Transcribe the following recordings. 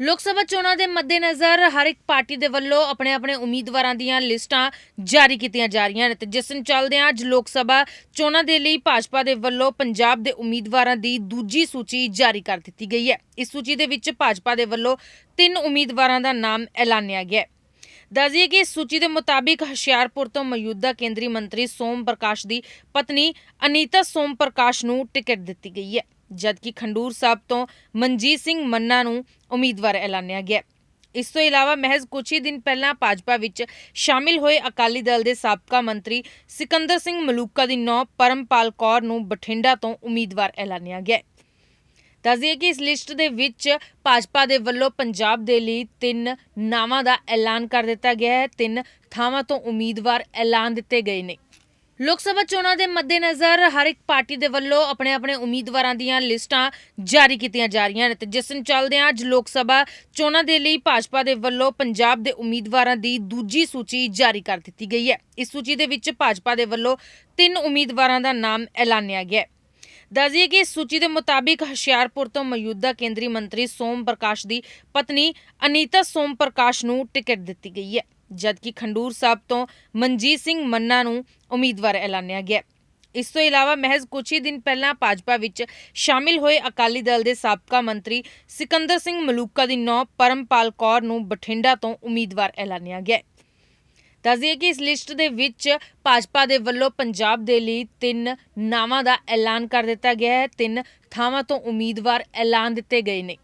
ਲੋਕ ਸਭਾ ਚੋਣਾਂ ਦੇ ਮੱਦੇਨਜ਼ਰ ਹਰ ਇੱਕ ਪਾਰਟੀ ਦੇ ਵੱਲੋਂ ਆਪਣੇ ਆਪਣੇ ਉਮੀਦਵਾਰਾਂ ਦੀਆਂ ਲਿਸਟਾਂ ਜਾਰੀ ਕੀਤੀਆਂ ਜਾ ਰਹੀਆਂ ਨੇ ਤੇ ਜਿਸ ਨੂੰ ਚੱਲਦਿਆਂ ਅੱਜ ਲੋਕ ਸਭਾ ਚੋਣਾਂ ਦੇ ਲਈ ਭਾਜਪਾ ਦੇ ਵੱਲੋਂ ਪੰਜਾਬ ਦੇ ਉਮੀਦਵਾਰਾਂ ਦੀ ਦੂਜੀ ਸੂਚੀ ਜਾਰੀ ਕਰ ਦਿੱਤੀ ਗਈ ਹੈ। ਇਸ ਸੂਚੀ ਦੇ ਵਿੱਚ ਭਾਜਪਾ ਦੇ ਵੱਲੋਂ ਤਿੰਨ ਉਮੀਦਵਾਰਾਂ ਦਾ ਨਾਮ ਐਲਾਨਿਆ ਗਿਆ ਹੈ। ਦੱਸਦੀਏ ਕਿ ਇਸ ਸੂਚੀ ਦੇ ਮੁਤਾਬਿਕ ਹੁਸ਼ਿਆਰਪੁਰ ਤੋਂ ਮੌਜੂਦਾ ਕੇਂਦਰੀ ਮੰਤਰੀ ਸੋਮ ਪ੍ਰਕਾਸ਼ ਦੀ ਪਤਨੀ ਅਨੀਤਾ ਸੋਮ ਪ੍ਰਕਾਸ਼ ਨੂੰ ਟਿਕਟ ਦਿੱਤੀ ਗਈ ਹੈ। ਜਦਕਿ ਖੰਡੂਰ ਸਾਹਿਬ ਤੋਂ ਮਨਜੀਤ ਸਿੰਘ ਮੰਨਾ ਨੂੰ ਉਮੀਦਵਾਰ ਐਲਾਨਿਆ ਗਿਆ। ਇਸ ਤੋਂ ਇਲਾਵਾ ਮਹਿਜ਼ ਕੁਝ ਹੀ ਦਿਨ ਪਹਿਲਾਂ ਭਾਜਪਾ ਵਿੱਚ ਸ਼ਾਮਿਲ ਹੋਏ ਅਕਾਲੀ ਦਲ ਦੇ ਸਾਬਕਾ ਮੰਤਰੀ ਸਿਕੰਦਰ ਸਿੰਘ ਮਲੂਕਾ ਦੀ ਨੌ ਪਰਮਪਾਲ ਕੌਰ ਨੂੰ ਬਠਿੰਡਾ ਤੋਂ ਉਮੀਦਵਾਰ ਐਲਾਨਿਆ ਗਿਆ। ਹੈ। ਦੱਸਦੀਏ ਕਿ ਇਸ ਲਿਸਟ ਦੇ ਵਿੱਚ ਭਾਜਪਾ ਦੇ ਵੱਲੋਂ ਪੰਜਾਬ ਦੇ ਲਈ ਤਿੰਨ ਨਾਵਾਂ ਦਾ ਐਲਾਨ ਕਰ ਦਿੱਤਾ ਗਿਆ ਹੈ। ਤਿੰਨ ਥਾਵਾਂ ਤੋਂ ਉਮੀਦਵਾਰ ਐਲਾਨ ਦਿੱਤੇ ਗਏ ਨੇ। ਲੋਕ ਸਭਾ ਚੋਣਾਂ ਦੇ ਮੱਦੇਨਜ਼ਰ ਹਰ ਇੱਕ ਪਾਰਟੀ ਦੇ ਵੱਲੋਂ ਆਪਣੇ ਆਪਣੇ ਉਮੀਦਵਾਰਾਂ ਦੀਆਂ ਲਿਸਟਾਂ ਜਾਰੀ ਕੀਤੀਆਂ ਜਾ ਰਹੀਆਂ ਨੇ ਤੇ ਜਿਸ ਨੂੰ ਚੱਲਦਿਆਂ ਅੱਜ ਲੋਕ ਸਭਾ ਚੋਣਾਂ ਦੇ ਲਈ ਭਾਜਪਾ ਦੇ ਵੱਲੋਂ ਪੰਜਾਬ ਦੇ ਉਮੀਦਵਾਰਾਂ ਦੀ ਦੂਜੀ ਸੂਚੀ ਜਾਰੀ ਕਰ ਦਿੱਤੀ ਗਈ ਹੈ। ਇਸ ਸੂਚੀ ਦੇ ਵਿੱਚ ਭਾਜਪਾ ਦੇ ਵੱਲੋਂ ਤਿੰਨ ਉਮੀਦਵਾਰਾਂ ਦਾ ਨਾਮ ਐਲਾਨਿਆ ਗਿਆ ਹੈ। ਦੱਸਦੀਏ ਕਿ ਇਸ ਸੂਚੀ ਦੇ ਮੁਤਾਬਿਕ ਹੁਸ਼ਿਆਰਪੁਰ ਤੋਂ ਮੌਜੂਦਾ ਕੇਂਦਰੀ ਮੰਤਰੀ ਸੋਮ ਪ੍ਰਕਾਸ਼ ਦੀ ਪਤਨੀ ਅਨੀਤਾ ਸੋਮ ਪ੍ਰਕਾਸ਼ ਨੂੰ ਟਿਕਟ ਦਿੱਤੀ ਗਈ ਹੈ। ਜਦਕਿ ਖੰਡੂਰ ਸਾਹਿਬ ਤੋਂ ਮਨਜੀਤ ਸਿੰਘ ਮੰਨਾ ਨੂੰ ਉਮੀਦਵਾਰ ਐਲਾਨਿਆ ਗਿਆ। ਇਸ ਤੋਂ ਇਲਾਵਾ ਮਹਿਜ਼ ਕੁਝ ਹੀ ਦਿਨ ਪਹਿਲਾਂ ਭਾਜਪਾ ਵਿੱਚ ਸ਼ਾਮਿਲ ਹੋਏ ਅਕਾਲੀ ਦਲ ਦੇ ਸਾਬਕਾ ਮੰਤਰੀ ਸਿਕੰਦਰ ਸਿੰਘ ਮਲੂਕਾ ਦੀ ਨੌ ਪਰਮਪਾਲ ਕੌਰ ਨੂੰ ਬਠਿੰਡਾ ਤੋਂ ਉਮੀਦਵਾਰ ਐਲਾਨਿਆ ਗਿਆ। ਹੈ ਦੱਸਦੀਏ ਕਿ ਇਸ ਲਿਸਟ ਦੇ ਵਿੱਚ ਭਾਜਪਾ ਦੇ ਵੱਲੋਂ ਪੰਜਾਬ ਦੇ ਲਈ ਤਿੰਨ ਨਾਵਾਂ ਦਾ ਐਲਾਨ ਕਰ ਦਿੱਤਾ ਗਿਆ ਹੈ। ਤਿੰਨ ਥਾਵਾਂ ਤੋਂ ਉਮੀਦਵਾਰ ਐਲਾਨ ਦਿੱਤੇ ਗਏ ਨੇ।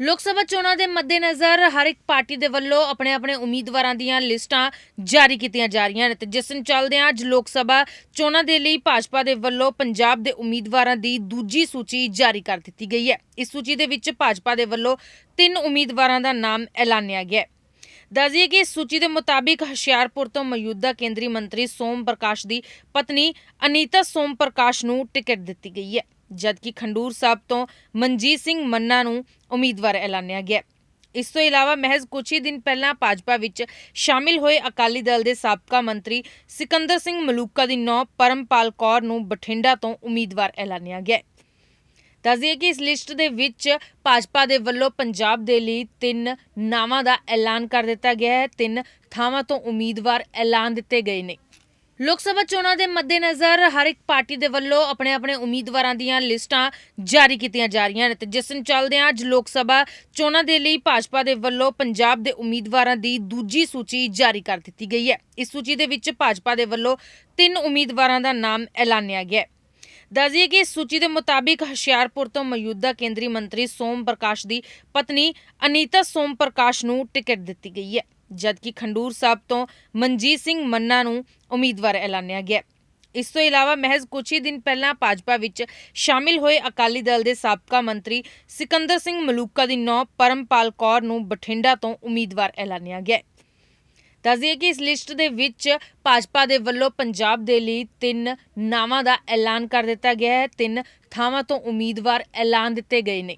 ਲੋਕ ਸਭਾ ਚੋਣਾਂ ਦੇ ਮੱਦੇਨਜ਼ਰ ਹਰ ਇੱਕ ਪਾਰਟੀ ਦੇ ਵੱਲੋਂ ਆਪਣੇ ਆਪਣੇ ਉਮੀਦਵਾਰਾਂ ਦੀਆਂ ਲਿਸਟਾਂ ਜਾਰੀ ਕੀਤੀਆਂ ਜਾ ਰਹੀਆਂ ਨੇ ਤੇ ਜਿਸ ਨੂੰ ਚੱਲਦਿਆਂ ਅੱਜ ਲੋਕ ਸਭਾ ਚੋਣਾਂ ਦੇ ਲਈ ਭਾਜਪਾ ਦੇ ਵੱਲੋਂ ਪੰਜਾਬ ਦੇ ਉਮੀਦਵਾਰਾਂ ਦੀ ਦੂਜੀ ਸੂਚੀ ਜਾਰੀ ਕਰ ਦਿੱਤੀ ਗਈ ਹੈ। ਇਸ ਸੂਚੀ ਦੇ ਵਿੱਚ ਭਾਜਪਾ ਦੇ ਵੱਲੋਂ ਤਿੰਨ ਉਮੀਦਵਾਰਾਂ ਦਾ ਨਾਮ ਐਲਾਨਿਆ ਗਿਆ ਹੈ। ਦੱਸਦੀਏ ਕਿ ਇਸ ਸੂਚੀ ਦੇ ਮੁਤਾਬਿਕ ਹੁਸ਼ਿਆਰਪੁਰ ਤੋਂ ਮੌਜੂਦਾ ਕੇਂਦਰੀ ਮੰਤਰੀ ਸੋਮ ਪ੍ਰਕਾਸ਼ ਦੀ ਪਤਨੀ ਅਨੀਤਾ ਸੋਮ ਪ੍ਰਕਾਸ਼ ਨੂੰ ਟਿਕਟ ਦਿੱਤੀ ਗਈ ਹੈ। ਜਦਕਿ ਖੰਡੂਰ ਸਾਹਿਬ ਤੋਂ ਮਨਜੀਤ ਸਿੰਘ ਮੰਨਾ ਨੂੰ ਉਮੀਦਵਾਰ ਐਲਾਨਿਆ ਗਿਆ। ਇਸ ਤੋਂ ਇਲਾਵਾ ਮਹਿਜ਼ ਕੁਝ ਹੀ ਦਿਨ ਪਹਿਲਾਂ ਭਾਜਪਾ ਵਿੱਚ ਸ਼ਾਮਿਲ ਹੋਏ ਅਕਾਲੀ ਦਲ ਦੇ ਸਾਬਕਾ ਮੰਤਰੀ ਸਿਕੰਦਰ ਸਿੰਘ ਮਲੂਕਾ ਦੀ ਨੌ ਪਰਮਪਾਲ ਕੌਰ ਨੂੰ ਬਠਿੰਡਾ ਤੋਂ ਉਮੀਦਵਾਰ ਐਲਾਨਿਆ ਗਿਆ। ਹੈ ਦੱਸਦੀਏ ਕਿ ਇਸ ਲਿਸਟ ਦੇ ਵਿੱਚ ਭਾਜਪਾ ਦੇ ਵੱਲੋਂ ਪੰਜਾਬ ਦੇ ਲਈ ਤਿੰਨ ਨਾਵਾਂ ਦਾ ਐਲਾਨ ਕਰ ਦਿੱਤਾ ਗਿਆ ਹੈ। ਤਿੰਨ ਥਾਵਾਂ ਤੋਂ ਉਮੀਦਵਾਰ ਐਲਾਨ ਦਿੱਤੇ ਗਏ ਨੇ। ਲੋਕ ਸਭਾ ਚੋਣਾਂ ਦੇ ਮੱਦੇਨਜ਼ਰ ਹਰ ਇੱਕ ਪਾਰਟੀ ਦੇ ਵੱਲੋਂ ਆਪਣੇ ਆਪਣੇ ਉਮੀਦਵਾਰਾਂ ਦੀਆਂ ਲਿਸਟਾਂ ਜਾਰੀ ਕੀਤੀਆਂ ਜਾ ਰਹੀਆਂ ਨੇ ਤੇ ਜਿਸ ਨੂੰ ਚੱਲਦਿਆਂ ਅੱਜ ਲੋਕ ਸਭਾ ਚੋਣਾਂ ਦੇ ਲਈ ਭਾਜਪਾ ਦੇ ਵੱਲੋਂ ਪੰਜਾਬ ਦੇ ਉਮੀਦਵਾਰਾਂ ਦੀ ਦੂਜੀ ਸੂਚੀ ਜਾਰੀ ਕਰ ਦਿੱਤੀ ਗਈ ਹੈ। ਇਸ ਸੂਚੀ ਦੇ ਵਿੱਚ ਭਾਜਪਾ ਦੇ ਵੱਲੋਂ ਤਿੰਨ ਉਮੀਦਵਾਰਾਂ ਦਾ ਨਾਮ ਐਲਾਨਿਆ ਗਿਆ ਹੈ। ਦੱਸਦੀਏ ਕਿ ਇਸ ਸੂਚੀ ਦੇ ਮੁਤਾਬਿਕ ਹੁਸ਼ਿਆਰਪੁਰ ਤੋਂ ਮੌਜੂਦਾ ਕੇਂਦਰੀ ਮੰਤਰੀ ਸੋਮ ਪ੍ਰਕਾਸ਼ ਦੀ ਪਤਨੀ ਅਨੀਤਾ ਸੋਮ ਪ੍ਰਕਾਸ਼ ਨੂੰ ਟਿਕਟ ਦਿੱਤੀ ਗਈ ਹੈ। ਜਦਕਿ ਖੰਡੂਰ ਸਾਹਿਬ ਤੋਂ ਮਨਜੀਤ ਸਿੰਘ ਮੰਨਾ ਨੂੰ ਉਮੀਦਵਾਰ ਐਲਾਨਿਆ ਗਿਆ। ਇਸ ਤੋਂ ਇਲਾਵਾ ਮਹਿਜ਼ ਕੁਝ ਹੀ ਦਿਨ ਪਹਿਲਾਂ ਭਾਜਪਾ ਵਿੱਚ ਸ਼ਾਮਿਲ ਹੋਏ ਅਕਾਲੀ ਦਲ ਦੇ ਸਾਬਕਾ ਮੰਤਰੀ ਸਿਕੰਦਰ ਸਿੰਘ ਮਲੂਕਾ ਦੀ ਨੌ ਪਰਮਪਾਲ ਕੌਰ ਨੂੰ ਬਠਿੰਡਾ ਤੋਂ ਉਮੀਦਵਾਰ ਐਲਾਨਿਆ ਗਿਆ। ਹੈ ਦੱਸਦੀਏ ਕਿ ਇਸ ਲਿਸਟ ਦੇ ਵਿੱਚ ਭਾਜਪਾ ਦੇ ਵੱਲੋਂ ਪੰਜਾਬ ਦੇ ਲਈ ਤਿੰਨ ਨਾਵਾਂ ਦਾ ਐਲਾਨ ਕਰ ਦਿੱਤਾ ਗਿਆ ਹੈ। ਤਿੰਨ ਥਾਵਾਂ ਤੋਂ ਉਮੀਦਵਾਰ ਐਲਾਨ ਦਿੱਤੇ ਗਏ ਨੇ।